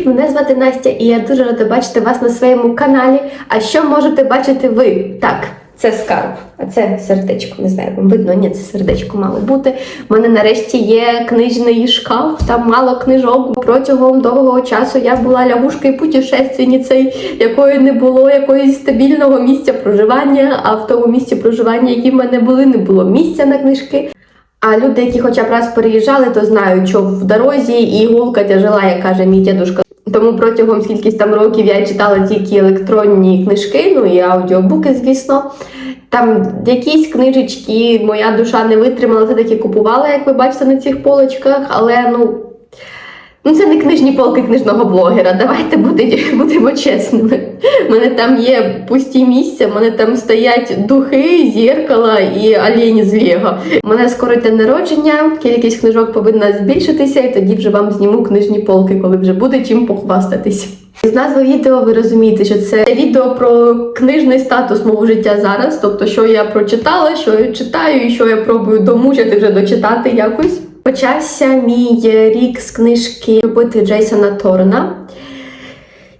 Привіт, мене звати Настя, і я дуже рада бачити вас на своєму каналі. А що можете бачити ви? Так, це скарб, а це сердечко. Не знаю, вам видно, ні, це сердечко мало бути. У мене нарешті є книжний шкаф, там мало книжок. Протягом довгого часу я була лягушкою путешественницею, якої не було якогось стабільного місця проживання. А в тому місці проживання, які в мене були, не було місця на книжки. А люди, які хоча б раз переїжджали, то знають, що в дорозі і іголка тяжела, як каже мій дядушка. Тому протягом скількись там років я читала тільки електронні книжки, ну і аудіобуки, звісно. Там якісь книжечки моя душа не витримала, все таки купувала, як ви бачите на цих полочках, але ну. Ну, це не книжні полки книжного блогера. Давайте буде- будемо чесними. У мене там є пусті місця, у мене там стоять духи, зеркала і олені з Лего. У мене скоро день народження, кількість книжок повинна збільшитися, і тоді вже вам зніму книжні полки, коли вже буде чим похвастатись. З назви відео ви розумієте, що це відео про книжний статус мого життя зараз, тобто, що я прочитала, що я читаю, і що я пробую домучити вже дочитати якось. Почався мій рік з книжки Любити Джейсона Торна.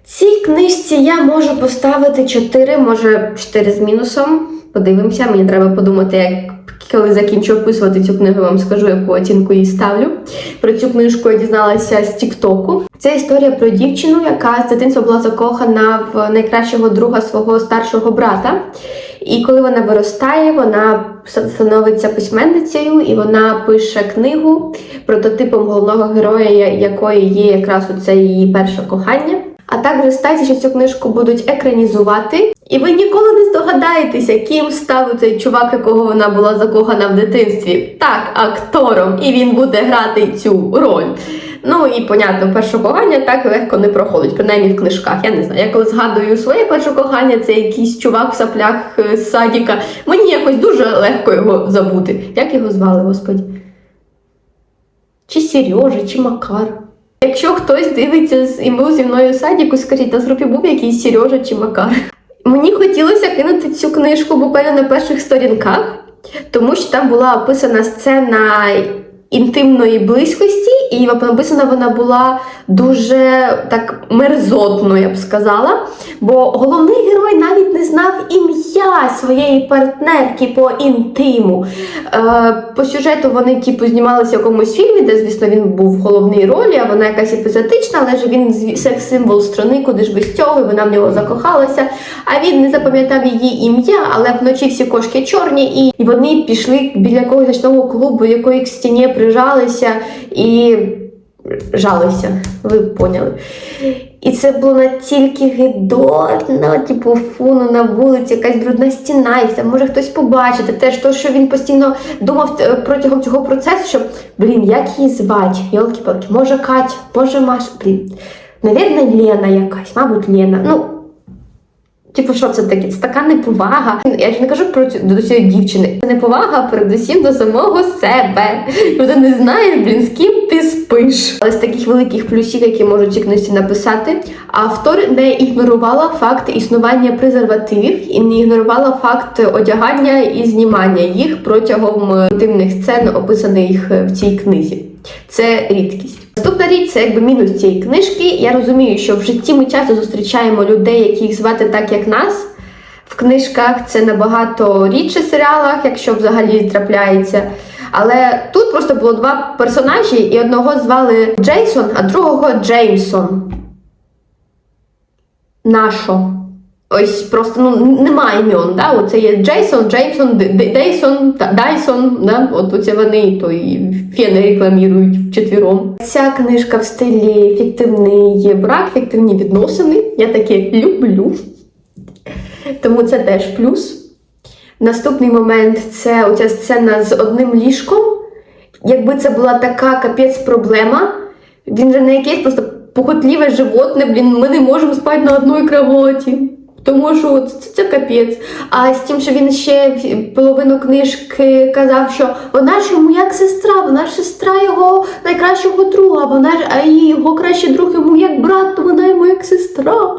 Цій книжці я можу поставити 4, може 4 з мінусом. Подивимося, мені треба подумати, як коли закінчу описувати цю книгу, вам скажу, яку оцінку їй ставлю. Про цю книжку я дізналася з Тіктоку. Це історія про дівчину, яка з дитинства була закохана в найкращого друга свого старшого брата. І коли вона виростає, вона становиться письменницею і вона пише книгу прототипом головного героя, якої є якраз оце її перше кохання. А також стається, що цю книжку будуть екранізувати, і ви ніколи не здогадаєтеся, ким став цей чувак, якого вона була закохана в дитинстві. Так, актором, і він буде грати цю роль. Ну і понятно, перше кохання так легко не проходить, принаймні в книжках. Я не знаю. Я коли згадую своє перше кохання, це якийсь чувак в саплях е, з садіка. Мені якось дуже легко його забути. Як його звали, господі? Чи Сережа, чи Макар. Якщо хтось дивиться з і був зі мною садіку, скажіть, на групі був якийсь Сережа чи Макар. Мені хотілося кинути цю книжку буквально на перших сторінках, тому що там була описана сцена інтимної близькості, і написана вона була дуже так мерзотно, я б сказала. Бо головний герой навіть не знав ім'я своєї партнерки по інтиму. Е, по сюжету вони типу, знімалися в якомусь фільмі, де, звісно, він був в головній ролі, а вона якась епізодична, але ж він секс-символ страни, куди ж без цього, і вона в нього закохалася. А він не запам'ятав її ім'я, але вночі всі кошки чорні, і вони пішли біля якогось ночного клубу, якої к стіні прижалися і жалися. Ви поняли. І це було настільки гидотно, типу, фу, ну на вулиці якась брудна стіна, і це може хтось побачити. Теж то, що він постійно думав е, протягом цього процесу, що, блін, як її звати? Йолки-палки, може Катя, може Маша, блін. Навірно, Лена якась, мабуть, Лена. Ну, Типу, що це таке? Це така неповага. Я ж не кажу про цю до цієї дівчини. Це неповага передусім до самого себе. Ти не знаєш, блін, з ким ти спиш. Але з таких великих плюсів, які можуть ці книжці написати, автор не ігнорувала факт існування презервативів і не ігнорувала факт одягання і знімання їх протягом е, інтимних сцен, описаних е, в цій книзі. Це рідкість. Наступна річ це якби мінус цієї книжки. Я розумію, що в житті ми часто зустрічаємо людей, яких звати так, як нас. В книжках це набагато рідше серіалах, якщо взагалі трапляється. Але тут просто було два персонажі, і одного звали Джейсон, а другого Джеймсон. Нашо. Ось просто ну немає імен, да? Оце є Джейсон, Джеймсон, Дейсон, Дайсон, да? От оце вони то і фени рекламують вчетвіром. Ця книжка в стилі фіктивний брак, фіктивні відносини. Я таке люблю. Тому це теж плюс. Наступний момент це оця сцена з одним ліжком. Якби це була така капець проблема, він же не якесь просто похотліве животне, блін, ми не можемо спати на одній кроваті. Тому що це, це капець. А з тим, що він ще половину книжки казав, що вона ж йому як сестра, вона ж сестра його найкращого друга, вона ж, а його кращий друг йому як брат, то вона йому як сестра.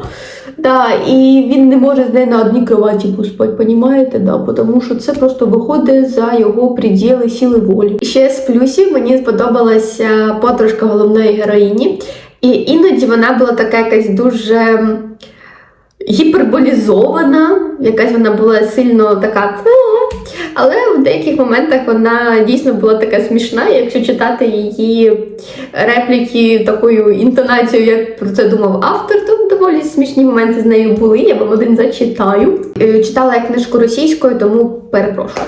Да, і він не може з нею на одній кроваті поспати, понімаєте? Да, тому що це просто виходить за його приділи сили волі. Ще з плюсів мені сподобалася подружка головної героїні. І іноді вона була така якась дуже гіперболізована, якась вона була сильно така. «Е». Але в деяких моментах вона дійсно була така смішна, якщо читати її репліки такою інтонацією, як про це думав автор, то доволі смішні моменти з нею були. Я вам один зачитаю. Е, Читала я книжку російською, тому перепрошую.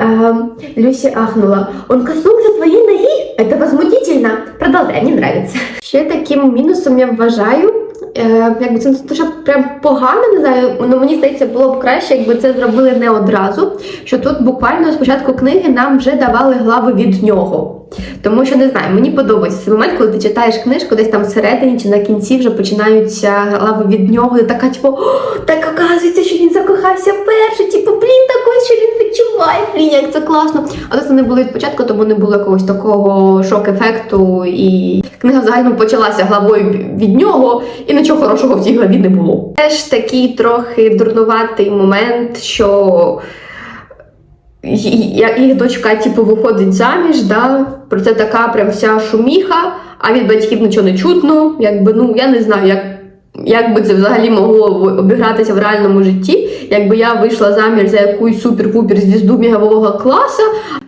Эм, Люси ахнула. Он коснулся твоей ноги? Это возмутительно. Продолжай, мне нравится. Ще таким мінусом я вважаю. Е, якби це не прям погано, не знаю, Ну мені здається, було б краще, якби це зробили не одразу. Що тут буквально спочатку книги нам вже давали глави від нього. Тому що не знаю, мені подобається цей момент, коли ти читаєш книжку, десь там всередині чи на кінці вже починаються глави від нього. І така, типу, «О, так оказується, що він закохався перший. Типу, блін, такий, що він відчуває, блін, як це класно. А тут вони були від початку, тому не було якогось такого шок-ефекту. І книга взагалі почалася главою від нього, і нічого хорошого в цій главі не було. Теж такий трохи дурнуватий момент, що їх дочка, типу, виходить заміж, да? про це така прям вся шуміха, а від батьків нічого не чутно. Якби, ну, я не знаю, як, як би це взагалі могло обігратися в реальному житті, якби я вийшла заміж за якусь супер-пупер звізду мігового класу,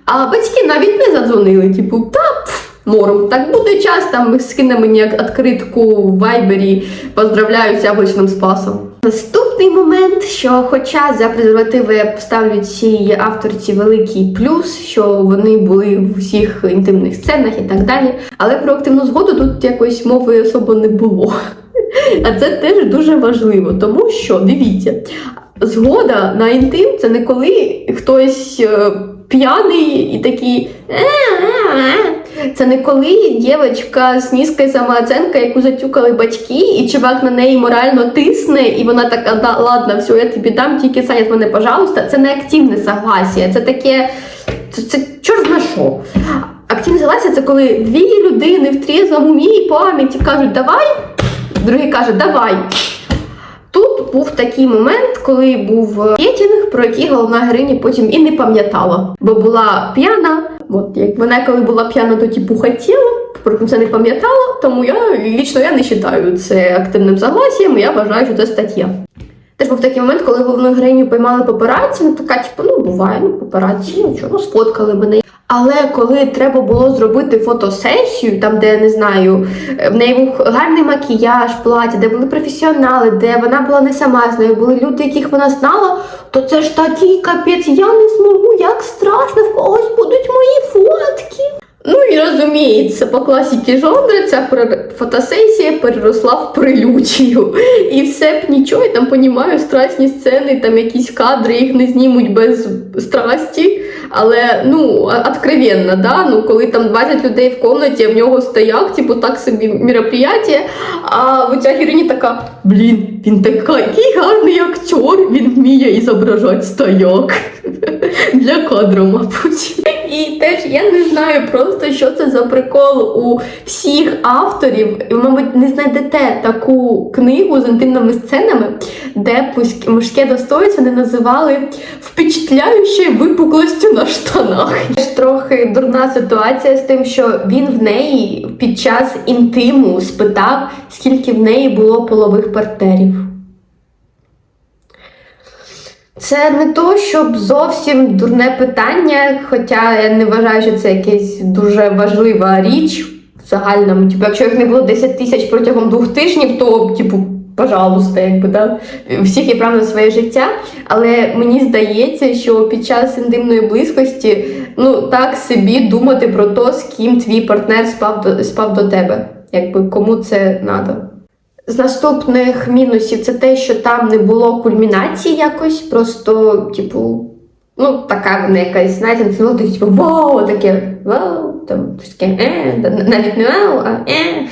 а батьки навіть не задзвонили, типу, та норм. Так буде час, там скине мені відкритку в вайбері, поздравляю з спасом. Наступний момент, що хоча за презервативи я поставлю цій авторці великий плюс, що вони були в усіх інтимних сценах і так далі. Але про активну згоду тут якоїсь мови особо не було. А це теж дуже важливо, тому що дивіться, згода на інтим це не коли хтось е, п'яний і такий. Це не коли дівчинка з низькою самооценкою, яку затюкали батьки, і чувак на неї морально тисне, і вона така, да, ладно, все, я тобі дам, тільки санять мене, пожалуйста. Це не активне согласие, це таке. Це, це чорт на що. Активне согласие це коли дві людини в трізвому умі і пам'яті кажуть, давай, другий каже, давай. Тут був такий момент, коли був рейтинг, про який головна героїня потім і не пам'ятала, бо була п'яна. От як вона коли була п'яна, то типу хотіла, про це не пам'ятала. Тому я лічно я не вважаю це активним загласієм, я вважаю, що це стаття. Теж був такий момент, коли головну героїню поймали папараці, ну така, типу, ну буває, ну папараці, ну чого, ну, сфоткали мене. Але коли треба було зробити фотосесію, там, де не знаю, в неї був гарний макіяж, плаття, де були професіонали, де вона була не сама з нею, були люди, яких вона знала, то це ж такий капець, я не зможу, як страшно, в когось будуть мої фотки. Ну і розуміється, по класіки жанру ця фотосесія переросла в прилючію. І все б нічого, я там понімаю страсні сцени, там якісь кадри, їх не знімуть без страсті. Але ну, откровенно, да? ну, коли там 20 людей в комнаті, а в нього стояк, типу так собі мероприятие, а ця героїня така: блін, він такий гарний актер, він вміє ізображати стояк. Для кадру, мабуть. І теж я не знаю просто, що це за прикол у всіх авторів. І, мабуть, не знайдете таку книгу з інтимними сценами, де мужське- достоинство не називали впечатляючою випуклостю на штанах. Трохи дурна ситуація з тим, що він в неї під час інтиму спитав, скільки в неї було полових партнерів. Це не то, щоб зовсім дурне питання, хоча я не вважаю, що це якась дуже важлива річ в загальному. Типу, якщо їх не було 10 тисяч протягом двох тижнів, то, типу, пожалуйста, якби да, всіх є право на своє життя. Але мені здається, що під час інтимної близькості, ну так собі думати про те, з ким твій партнер спав до, спав до тебе. Якби кому це треба. З наступних мінусів це те, що там не було кульмінації якось, просто, типу, ну, така вона якась, знаєте, це типу, вау, таке, вау, там щось таке, е, навіть не вау, а е.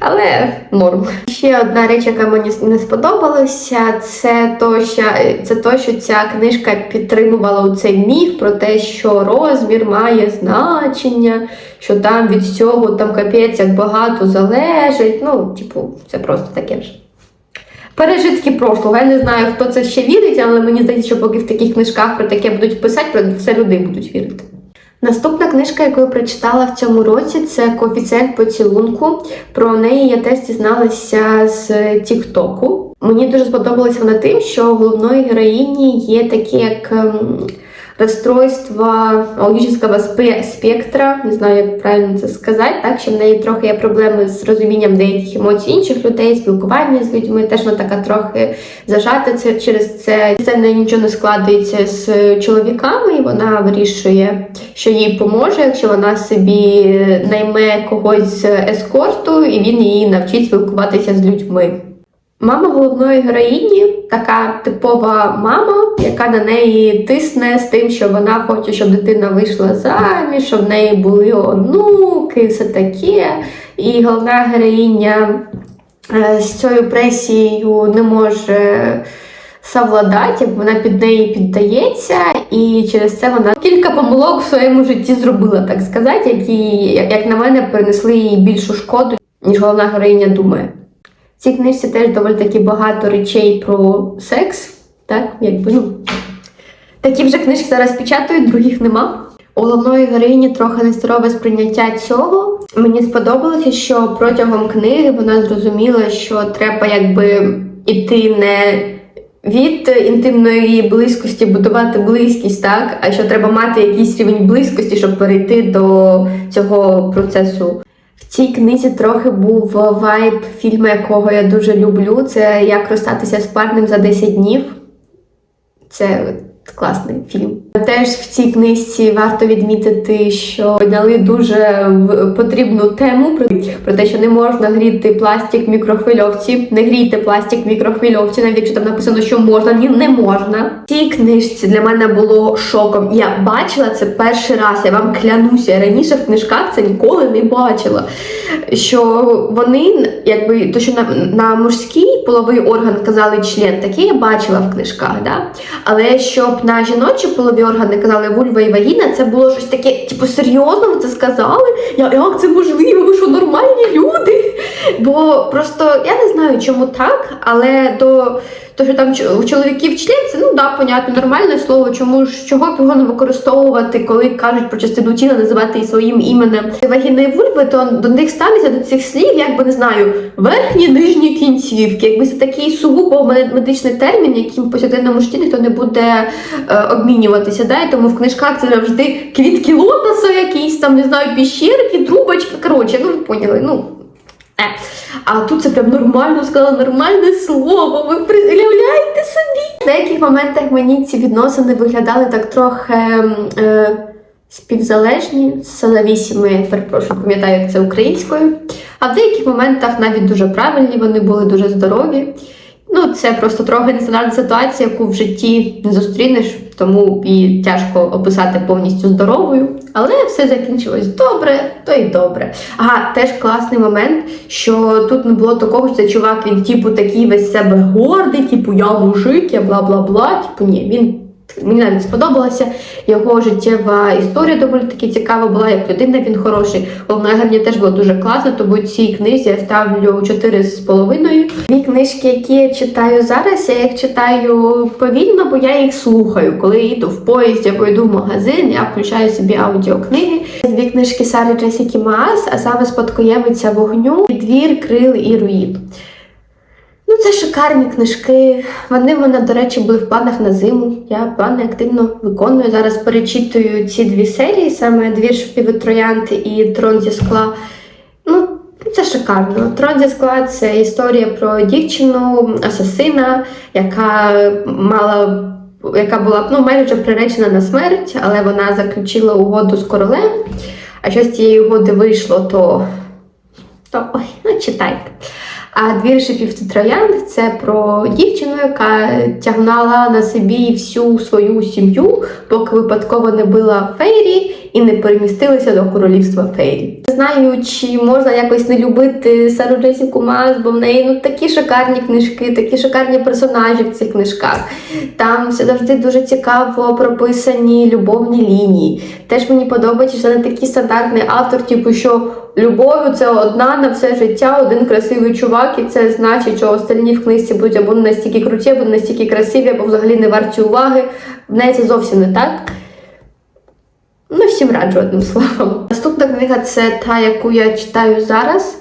Але норм. Ще одна річ, яка мені не сподобалася, це то, що, це то, що ця книжка підтримувала цей міф про те, що розмір має значення, що там від цього там капець як багато залежить. Ну, типу, це просто таке ж. Пережитки прошлого. Я не знаю, хто це ще вірить, але мені здається, що поки в таких книжках про таке будуть писати, про все люди будуть вірити. Наступна книжка, яку я прочитала в цьому році, це коефіцієнт поцілунку. Про неї я теж дізналася з Тіктоку. Мені дуже сподобалася вона тим, що головної героїні є такі як розстройства аутичного спе- спектра, не знаю, як правильно це сказати, так що в неї трохи є проблеми з розумінням деяких емоцій інших людей, спілкування з людьми. Теж вона така трохи зажата це через це. Це в неї нічого не складається з чоловіками, і вона вирішує, що їй поможе, якщо вона собі найме когось з ескорту, і він її навчить спілкуватися з людьми. Мама головної героїні така типова мама, яка на неї тисне з тим, що вона хоче, щоб дитина вийшла заміж, щоб в неї були онуки, все таке. І головна героїня е, з цією пресією не може совладати, вона під неї піддається, і через це вона кілька помилок в своєму житті зробила, так сказати, які, як на мене, принесли їй більшу шкоду, ніж головна героїня думає. В цій книжці теж доволі таки багато речей про секс. Так, якби ну. Такі вже книжки зараз печатають, других нема. У головної героїні трохи нездорове сприйняття цього. Мені сподобалося, що протягом книги вона зрозуміла, що треба якби іти не від інтимної близькості будувати близькість, так, а що треба мати якийсь рівень близькості, щоб перейти до цього процесу. В цій книзі трохи був вайб фільму, якого я дуже люблю. Це як розстатися з парнем за 10 днів. Це класний фільм. Теж в цій книжці варто відмітити, що підняли дуже потрібну тему про, те, що не можна гріти пластик в мікрохвильовці. Не грійте пластик в мікрохвильовці, навіть якщо там написано, що можна, ні, не можна. Цій книжці для мене було шоком. Я бачила це перший раз. Я вам клянуся. Раніше в книжках це ніколи не бачила. Що вони, якби то, що на, на мужський половий орган казали член, таке я бачила в книжках, да? але щоб на жіночі полові органи казали вульва і вагіна, це було щось таке, типу, серйозно ви це сказали? Я, як це можливо? Ви що нормальні люди? Бо просто я не знаю, чому так, але до того, що там у чоловіків член, це ну да, понятно, нормальне слово. Чому ж чого б його не використовувати, коли кажуть про частину тіла, називати її своїм іменем вагіни вульви, то до них ставляться до цих слів, як би не знаю, верхні нижні кінцівки. Якби це такий сугубо мед- медичний термін, яким в повсякденному житті ніхто не буде е, обмінюватися. Да? І тому в книжках це завжди квітки лотоса, якісь там, не знаю, піщерки, трубочки. Коротше, ну ви поняли. ну. Е. А тут це прям нормально сказала, нормальне слово. Ви приявляєте собі? В деяких моментах мені ці відносини виглядали так трохи е, співзалежні, завісіми, перепрошую, пам'ятаю, як це українською. А в деяких моментах навіть дуже правильні, вони були дуже здорові. Ну, це просто трохи нестандартна ситуація, яку в житті не зустрінеш, тому і тяжко описати повністю здоровою. Але все закінчилось добре, то й добре. Ага, теж класний момент, що тут не було такого, що цей чувак, він типу такий весь себе гордий, типу я мужик, я бла бла бла. Типу, ні, він. Мені навіть сподобалася його життєва історія доволі таки цікава була, як людина він хороший. Головна героїня теж була дуже класна, тому цій книзі я ставлю 4 з половиною. Дві книжки, які я читаю зараз, я їх читаю повільно, бо я їх слухаю. Коли йду в поїзді або йду в магазин, я включаю собі аудіокниги. Дві книжки Сари Джесіки Маас, а саме Спадкоємиця вогню, Двір, крил і руїн. Ну, це шикарні книжки. Вони в мене, до речі, були в планах на зиму. Я плани активно виконую. Зараз перечитую ці дві серії, саме двір троянди і трон зі скла. Ну, це шикарно. Трон зі скла це історія про дівчину, асасина, яка мала. Яка була ну, майже приречена на смерть, але вона заключила угоду з королем. А що з цієї угоди вийшло, то, то ой, ну читайте. А двір шипів та троянд це про дівчину, яка тягнала на собі всю свою сім'ю, поки випадково не била фейрі і не перемістилася до королівства фейрі. Не знаю, чи можна якось не любити Сару Джесіку Мас, бо в неї ну такі шикарні книжки, такі шикарні персонажі в цих книжках. Там все завжди дуже цікаво прописані любовні лінії. Теж мені подобається, що це не такий стандартний автор, типу, що любов'ю це одна на все життя, один красивий чувак, і це значить, що остальні в книжці будуть або не настільки круті, або не настільки красиві, або взагалі не варті уваги. В неї це зовсім не так. Ну, всім раджу одним словом. Наступна книга це та, яку я читаю зараз.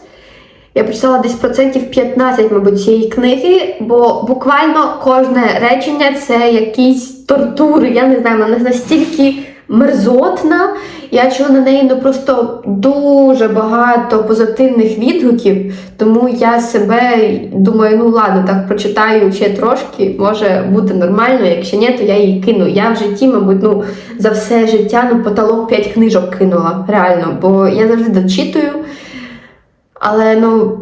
Я прочитала десь процентів 15, мабуть, цієї книги, бо буквально кожне речення це якісь тортури. Я не знаю, мене настільки мерзотна. Я чула на неї ну просто дуже багато позитивних відгуків, тому я себе думаю, ну ладно, так прочитаю ще трошки, може бути нормально. Якщо ні, то я її кину. Я в житті, мабуть, ну за все життя ну потолок 5 книжок кинула, реально, бо я завжди дочитую. Але ну.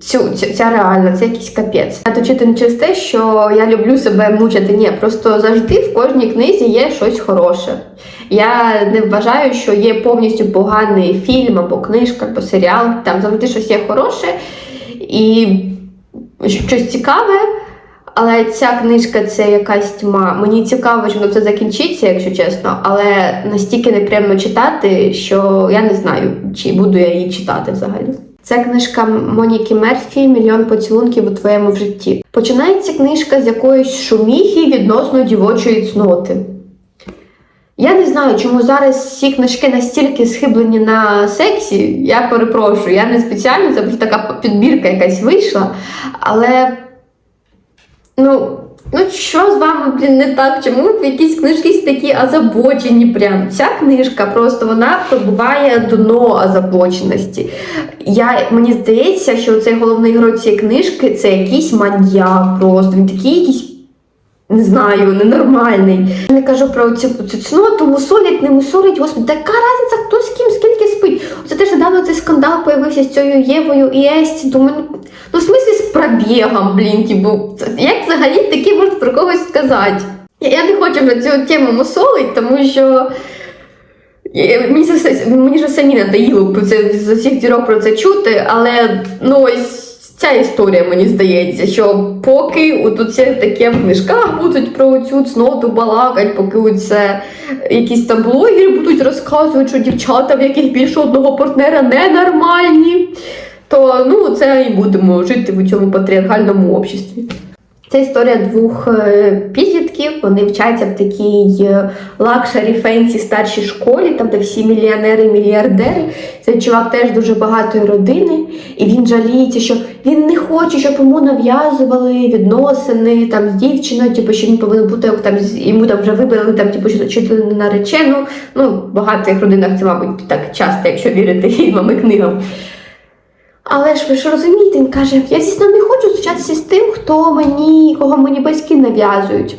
Цю, цю, ця реально, це якийсь капець. Я точити не через те, що я люблю себе мучити. Ні, просто завжди в кожній книзі є щось хороше. Я не вважаю, що є повністю поганий фільм або книжка, або серіал. Там завжди щось є хороше і щось цікаве. Але ця книжка це якась тьма. Мені цікаво, чим це закінчиться, якщо чесно, але настільки неприємно читати, що я не знаю, чи буду я її читати взагалі. Це книжка Моніки Мерфі Мільйон поцілунків у твоєму житті. Починається книжка з якоїсь шуміхи відносно дівочої цноти. Я не знаю, чому зараз всі книжки настільки схиблені на сексі. Я перепрошую, я не спеціально, це просто така підбірка якась вийшла. Але ну, ну що з вами блін, не так? Чому якісь книжки такі озабочені? Прям ця книжка просто вона пробуває дно озабоченості. Я, мені здається, що цей головний герой цієї книжки це якийсь маньяк просто. Він такий якийсь. Не знаю, ненормальний. Я не кажу про цю, цю цноту, мусолять, не мусолять, господи, така разниця, хто з ким, скільки спить. Це теж недавно цей скандал появився з цією Євою і Есті. Думаю, ну, ну в смислі з пробігом, блін, типу, як взагалі таке можна про когось сказати? Я, я не хочу вже цю тему мусолить, тому що це мені ж самі надоїло про це з усіх дірок про це чути, але ну ось ця історія мені здається, що поки от це таке в книжках будуть про цю цноту балакать, поки це якісь там блогери будуть розказувати, що дівчата, в яких більше одного партнера ненормальні, то ну це і будемо жити в цьому патріархальному обществі. Це історія двох е, підлітків. Вони вчаться в такій лакшері фенсі старшій школі, там де всі мільйонери, мільярдери. Цей чувак теж дуже багатої родини, і він жаліється, що він не хоче, щоб йому нав'язували відносини там з дівчиною, типу, що він повинен бути там йому там вже вибрали там, типу, що чи не наречену. Ну, в багатих родинах це, мабуть, так часто, якщо вірити фільмам і книгам. Але ж ви ж розумієте, він каже, я звісно не хочу зустрічатися з тим, хто мені, кого мені батьки нав'язують.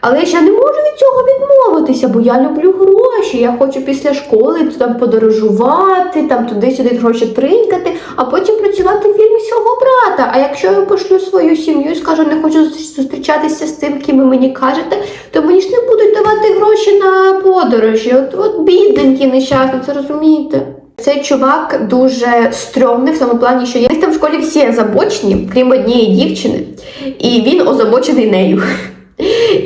Але ж я не можу від цього відмовитися, бо я люблю гроші. Я хочу після школи там подорожувати, там туди-сюди гроші тринкати, а потім працювати в фірмі свого брата. А якщо я пошлю свою сім'ю і скажу, не хочу зустрічатися з тим, ким ви мені кажете, то мені ж не будуть давати гроші на подорожі. От, от бідненькі нещасні, це розумієте? Цей чувак дуже стрьомний в тому плані, що є там в школі всі озабочені, крім однієї дівчини, і він озабочений нею.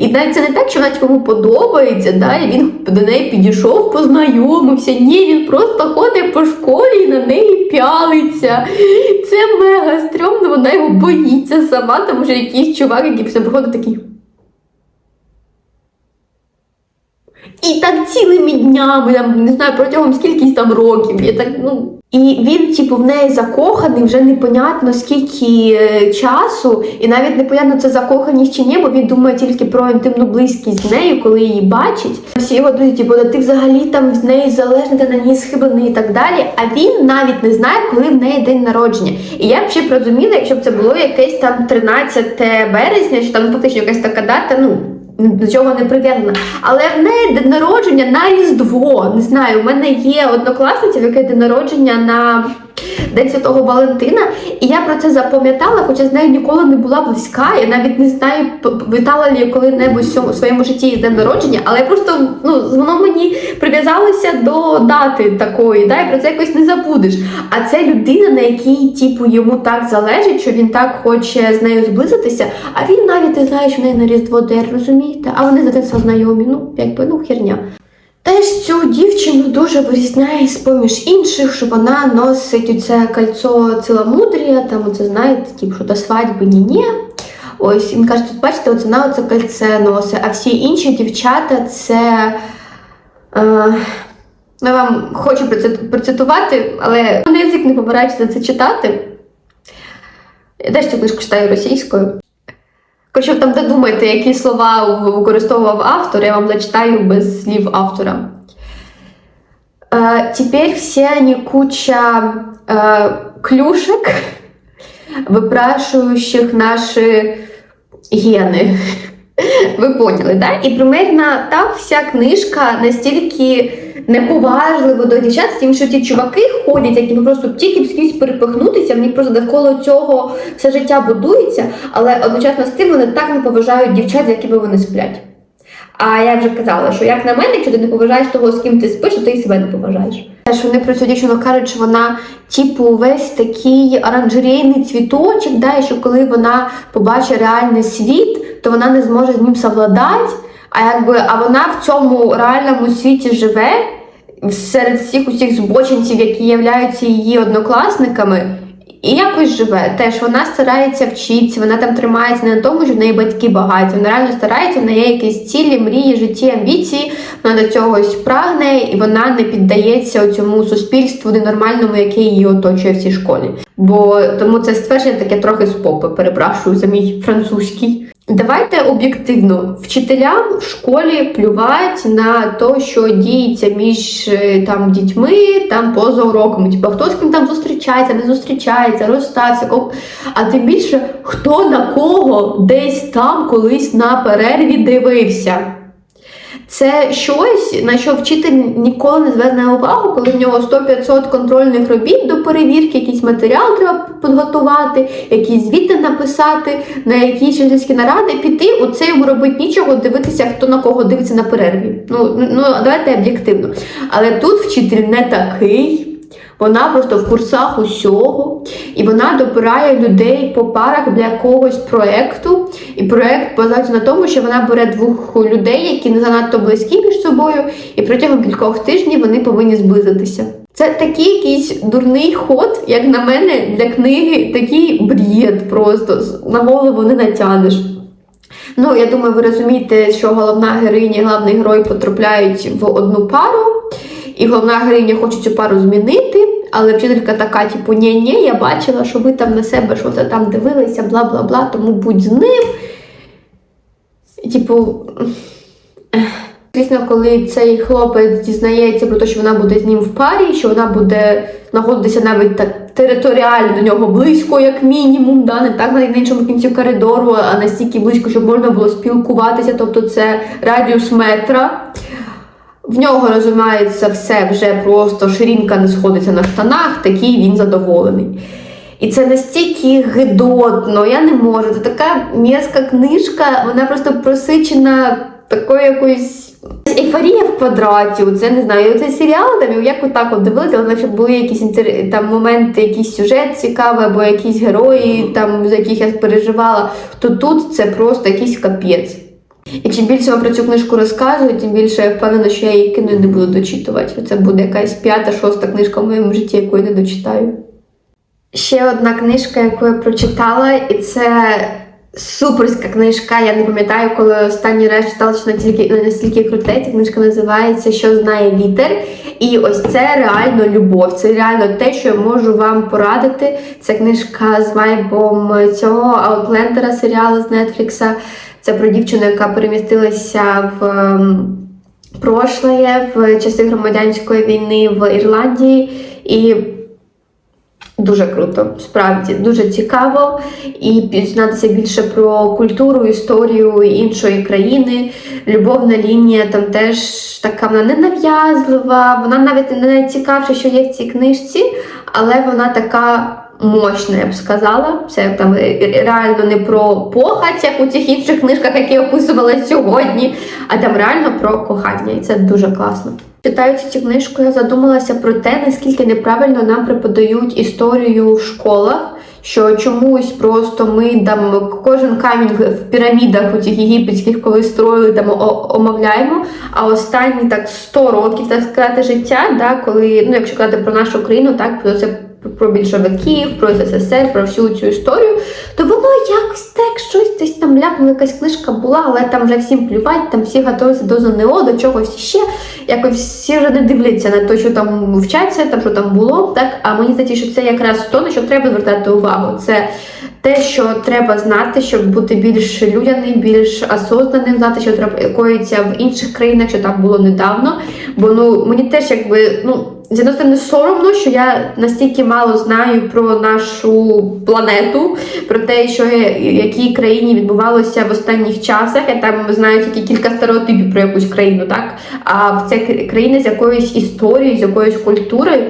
Навіть це не так, що вона йому подобається, да? і він до неї підійшов, познайомився. Ні, він просто ходить по школі і на неї пялиться. Це мега стрьомно, вона його боїться сама, тому що якийсь чувак, який після приходить такий. І так цілими днями, там, не знаю, протягом скількись там років. Я так, ну... І він, типу, в неї закоханий вже непонятно скільки е, часу, і навіть непонятно це закоханість чи ні, бо він думає тільки про інтимну близькість з нею, коли її бачить. Всі його друзі, типу, ти взагалі там з неї залежний, ти на ній схиблений і так далі. А він навіть не знає, коли в неї день народження. І я б ще б розуміла, якщо б це було якесь там 13 березня, що там фактично якась така дата, ну до чого не прив'язана. Але в неї день народження на Різдво. Не знаю, у мене є однокласниця, в якої день народження на День Святого Валентина, і я про це запам'ятала, хоча з нею ніколи не була близька. Я навіть не знаю, вітала ли я коли-небудь в своєму житті з днем народження, але просто ну, воно мені прив'язалося до дати такої, да, і про це якось не забудеш. А це людина, на якій типу, йому так залежить, що він так хоче з нею зблизитися, а він навіть не знає, що в неї на Різдво день, розумієте? А вони з дитинства знайомі. Ну, якби ну херня. Теж цю дівчину дуже вирізняє з поміж інших, що вона носить оце кольцо ціломудрія, там оце знаєте, типу, що до свадьби ні-ні. Ось він каже, тут бачите, оце вона оце кольце носить, а всі інші дівчата це. Е, Я вам хочу процитувати, але мене язик не побирається це читати. Я теж цю книжку читаю російською. Коротше, там де думаєте, які слова використовував автор, я вам зачитаю без слів автора. Э, Теперь все они куча э, клюшек, выпрашивающих наши гени. Ви поняли, да? І примерно так вся книжка настільки неповажливо до дівчат, з тим, що ті чуваки ходять, які просто тільки скрізь перепихнутися, в них просто навколо цього все життя будується, але одночасно з тим вони так не поважають дівчат, з якими вони сплять. А я вже казала, що як на мене, якщо ти не поважаєш того, з ким ти спиш, то ти і себе не поважаєш. Теж вони про цю дівчину кажуть, що вона, типу, весь такий оранжерейний цвіточок, да, і що коли вона побачить реальний світ, то вона не зможе з ним совладати. А якби а вона в цьому реальному світі живе серед всіх усіх збочинців, які являються її однокласниками. І якось живе. Теж вона старається вчитися, вона там тримається не на тому, що в неї батьки багаті. Вона реально старається, в неї якісь цілі, мрії, житті, амбіції. Вона до цього прагне, і вона не піддається цьому суспільству ненормальному, яке її оточує в цій школі. Бо тому це ствердження таке трохи з попи, перепрошую за мій французький. Давайте об'єктивно, вчителям в школі плювать на те, що діється між е, там дітьми там поза уроками. Типа хто з ким там зустрічається, не зустрічається, розстався, ко- а тим більше хто на кого десь там колись на перерві дивився. Це щось, на що вчитель ніколи не зверне увагу, коли в нього 100-500 контрольних робіт до перевірки, якийсь матеріал треба підготувати, якісь звіти написати, на якісь вчительські наради піти, у це йому робить нічого, дивитися, хто на кого дивиться на перерві. Ну, ну давайте об'єктивно. Але тут вчитель не такий. Вона просто в курсах усього, і вона добирає людей по парах для якогось проекту. І проект базується на тому, що вона бере двох людей, які не занадто близькі між собою, і протягом кількох тижнів вони повинні зблизитися. Це такий якийсь дурний ход, як на мене, для книги, такий бред просто на голову не натягнеш. Ну, я думаю, ви розумієте, що головна героїня і головний герой потрапляють в одну пару, і головна героїня хоче цю пару змінити, але вчителька така, типу, ні ні я бачила, що ви там на себе щось там дивилися, бла бла бла, тому будь з ним. Типу. Звісно, коли цей хлопець дізнається про те, що вона буде з ним в парі, що вона буде знаходитися навіть так територіально до нього близько, як мінімум, да? не так на іншому кінці коридору, а настільки близько, щоб можна було спілкуватися, тобто це радіус метра. В нього розуміється все вже просто ширинка не сходиться на штанах, такий він задоволений. І це настільки гидотно, я не можу. Це така м'язка книжка, вона просто просичена такою якоюсь. Ейфорія в квадраті, це не знаю, цей серіал там як отак от дивилися, але щоб були якісь інтер... там моменти, якийсь сюжет цікавий, або якісь герої, там, за яких я переживала, то тут це просто якийсь капець. І чим більше вам про цю книжку розказую, тим більше я впевнена, що я її кину і не буду дочитувати. Це буде якась п'ята, шоста книжка в моєму житті, яку я не дочитаю. Ще одна книжка, яку я прочитала, і це суперська книжка. Я не пам'ятаю, коли останній раз читала, що настільки, настільки круте. Ця книжка називається Що знає вітер. І ось це реально любов. Це реально те, що я можу вам порадити. Це книжка з вайбом цього Аутлендера серіалу з Нетфлікса. Це про дівчину, яка перемістилася в ем, прошлое, в часи громадянської війни в Ірландії. І Дуже круто, справді дуже цікаво і дізнатися більше про культуру, історію іншої країни. Любовна лінія там теж така вона не нав'язлива, вона навіть не найцікавша, що є в цій книжці, але вона така мощна, я б сказала. Це там реально не про похать, як у цих інших книжках, які я описувала сьогодні, а там реально про кохання, і це дуже класно. Читаючи цю книжку, я задумалася про те, наскільки неправильно нам преподають історію в школах. Що чомусь просто ми там кожен камінь в пірамідах у цих єгипетських, коли строїли, там омовляємо. А останні так 100 років, так сказати, життя, да, коли, ну якщо казати про нашу країну, так то це про більшовиків, про СССР, про всю цю історію, то воно якось так щось десь там ляпнула, якась книжка була, але там вже всім плювать, там всі готуються до ЗНО, до чогось ще. Якось всі вже не дивляться на те, що там вчаться, там що там було. Так, а мені здається, що це якраз то, на що треба звертати увагу. Це те, що треба знати, щоб бути більш людяним, більш осознаним, знати, що треба коїться в інших країнах, що там було недавно. Бо ну мені теж якби ну. З однієї сторони соромно, що я настільки мало знаю про нашу планету, про те, що в якій країні відбувалося в останніх часах. Я там знаю тільки кілька стереотипів про якусь країну, так? А ця країна з якоюсь історією, з якоюсь культурою,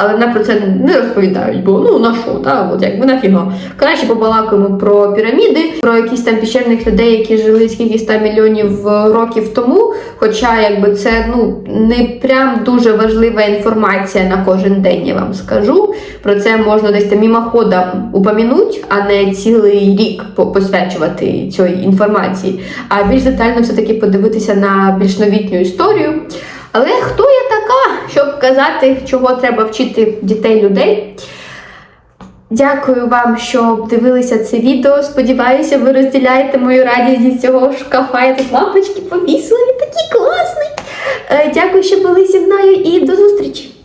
але нам про це не розповідають, бо ну на що, так? От якби нафіга. Краще побалакаємо про піраміди, про якісь там піщерних людей, які жили скільки ста мільйонів е, років тому. Хоча якби це ну не прям дуже важлива інформація на кожен день, я вам скажу. Про це можна десь там мімоходом упомянуть, а не цілий рік по- посвячувати цій інформації. А більш детально все-таки подивитися на більш новітню історію. Але хто я така, щоб казати, чого треба вчити дітей людей? Дякую вам, що дивилися це відео. Сподіваюся, ви розділяєте мою радість від цього шкафа. Я тут лампочки повісила, він такий класний. Е, Дякую, що були зі мною і до зустрічі!